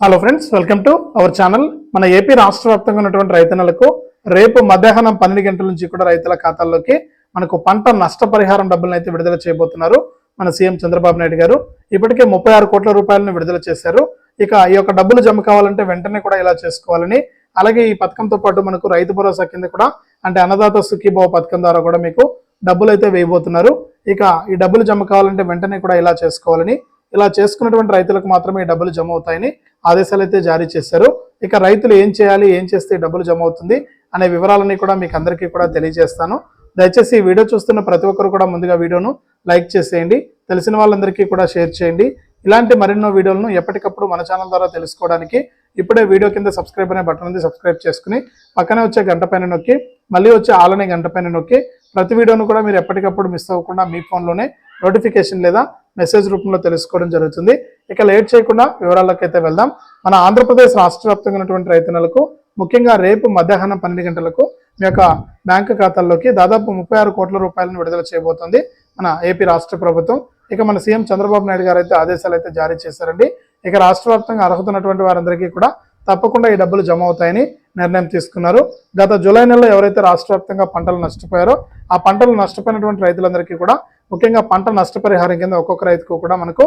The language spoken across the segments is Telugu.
Hello friends welcome to our channel మన ఏపీ రాష్ట్ర వ్యాప్తంగా ఉన్నటువంటి రైతన్నలకు రేపు మధ్యాహ్నం పన్నెండు గంటల నుంచి కూడా రైతుల ఖాతాల్లోకి మనకు పంట నష్టపరిహారం డబ్బులను అయితే విడుదల చేయబోతున్నారు మన సీఎం చంద్రబాబు నాయుడు గారు. ఇప్పటికే ముప్పై ఆరు కోట్ల రూపాయలను విడుదల చేశారు. ఇక ఈ యొక్క డబ్బులు జమ కావాలంటే వెంటనే కూడా ఇలా చేసుకోవాలని అలాగే ఈ పథకంతో పాటు మనకు రైతు భరోసా కింద కూడా అంటే అన్నదాత సుఖీభావ పథకం ద్వారా కూడా మీకు డబ్బులు అయితే వేయబోతున్నారు. ఇక ఈ డబ్బులు జమ కావాలంటే వెంటనే కూడా ఇలా చేసుకోవాలని ఇలా చేసుకున్నటువంటి రైతులకు మాత్రమే డబ్బులు జమ అవుతాయని ఆదేశాలు అయితే జారీ చేశారు. ఇక రైతులు ఏం చేయాలి ఏం చేస్తే డబ్బులు జమ అవుతుంది అనే వివరాలన్నీ కూడా మీకు అందరికీ కూడా తెలియజేస్తాను. దయచేసి ఈ వీడియో చూస్తున్న ప్రతి ఒక్కరు కూడా ముందుగా వీడియోను లైక్ చేసేయండి తెలిసిన వాళ్ళందరికీ కూడా షేర్ చేయండి. ఇలాంటి మరెన్నో వీడియోలను ఎప్పటికప్పుడు మన ఛానల్ ద్వారా తెలుసుకోవడానికి ఇప్పుడే వీడియో కింద సబ్స్క్రైబ్ అనే బటన్ ఉంది సబ్స్క్రైబ్ చేసుకుని పక్కనే వచ్చే గంట పైన నొక్కి మళ్ళీ వచ్చే ఆలనే గంట పైన నొక్కి ప్రతి వీడియోను కూడా మీరు ఎప్పటికప్పుడు మిస్ అవ్వకుండా మీ ఫోన్లోనే నోటిఫికేషన్ లేదా మెసేజ్ రూపంలో తెలుసుకోవడం జరుగుతుంది. ఇక లేట్ చేయకుండా వివరాల్లోకి అయితే వెళ్దాం. మన ఆంధ్రప్రదేశ్ రాష్ట్ర వ్యాప్తంగా ఉన్నటువంటి రైతన్నలకు ముఖ్యంగా రేపు మధ్యాహ్నం పన్నెండు గంటలకు మీ యొక్క బ్యాంకు ఖాతాల్లోకి దాదాపు ముప్పై ఆరు కోట్ల రూపాయలను విడుదల చేయబోతోంది మన ఏపీ రాష్ట్ర ప్రభుత్వం. ఇక మన సీఎం చంద్రబాబు నాయుడు గారు అయితే ఆదేశాలు అయితే జారీ చేశారండి. ఇక రాష్ట్ర వ్యాప్తంగా అర్హత ఉన్నటువంటి వారందరికీ కూడా తప్పకుండా ఈ డబ్బులు జమ అవుతాయని నిర్ణయం తీసుకున్నారు. గత జూలై నెలలో ఎవరైతే రాష్ట్ర పంటలు నష్టపోయారో ఆ పంటలు నష్టపోయినటువంటి రైతులందరికీ కూడా ముఖ్యంగా పంట నష్టపరిహారం కింద ఒక్కొక్క రైతుకు కూడా మనకు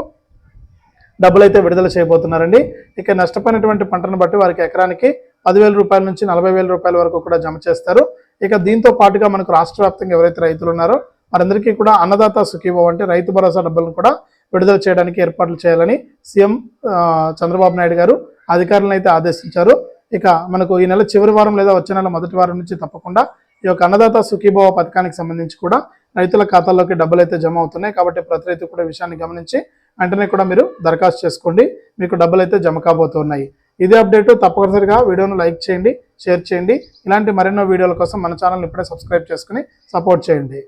డబ్బులు అయితే విడుదల చేయబోతున్నారండి. ఇక నష్టపోయినటువంటి పంటను బట్టి వారికి ఎకరానికి పదివేల రూపాయల నుంచి నలభై వేల రూపాయల వరకు కూడా జమ చేస్తారు. ఇక దీంతో పాటుగా మనకు రాష్ట్ర వ్యాప్తంగా ఎవరైతే రైతులు ఉన్నారో వారందరికీ కూడా అన్నదాత సుఖీభో అంటే రైతు భరోసా డబ్బులను కూడా విడుదల చేయడానికి ఏర్పాట్లు చేయాలని సీఎం చంద్రబాబు నాయుడు గారు అధికారులను అయితే ఆదేశించారు. ఇక మనకు ఈ నెల చివరి వారం లేదా వచ్చే నెల మొదటి వారం నుంచి తప్పకుండా ఈ యొక్క అన్నదాత సుఖీభవ పథకానికి సంబంధించి కూడా రైతుల ఖాతాల్లోకి డబ్బులు అయితే జమ అవుతున్నాయి. కాబట్టి ప్రతి రైతు కూడా విషయాన్ని గమనించి వెంటనే కూడా మీరు దరఖాస్తు చేసుకోండి. మీకు డబ్బులు అయితే జమ కాబోతున్నాయి. ఇదే అప్డేట్. తప్పనిసరిగా వీడియోను లైక్ చేయండి షేర్ చేయండి. ఇలాంటి మరెన్నో వీడియోల కోసం మన ఛానల్ ఇప్పుడే సబ్స్క్రైబ్ చేసుకుని సపోర్ట్ చేయండి.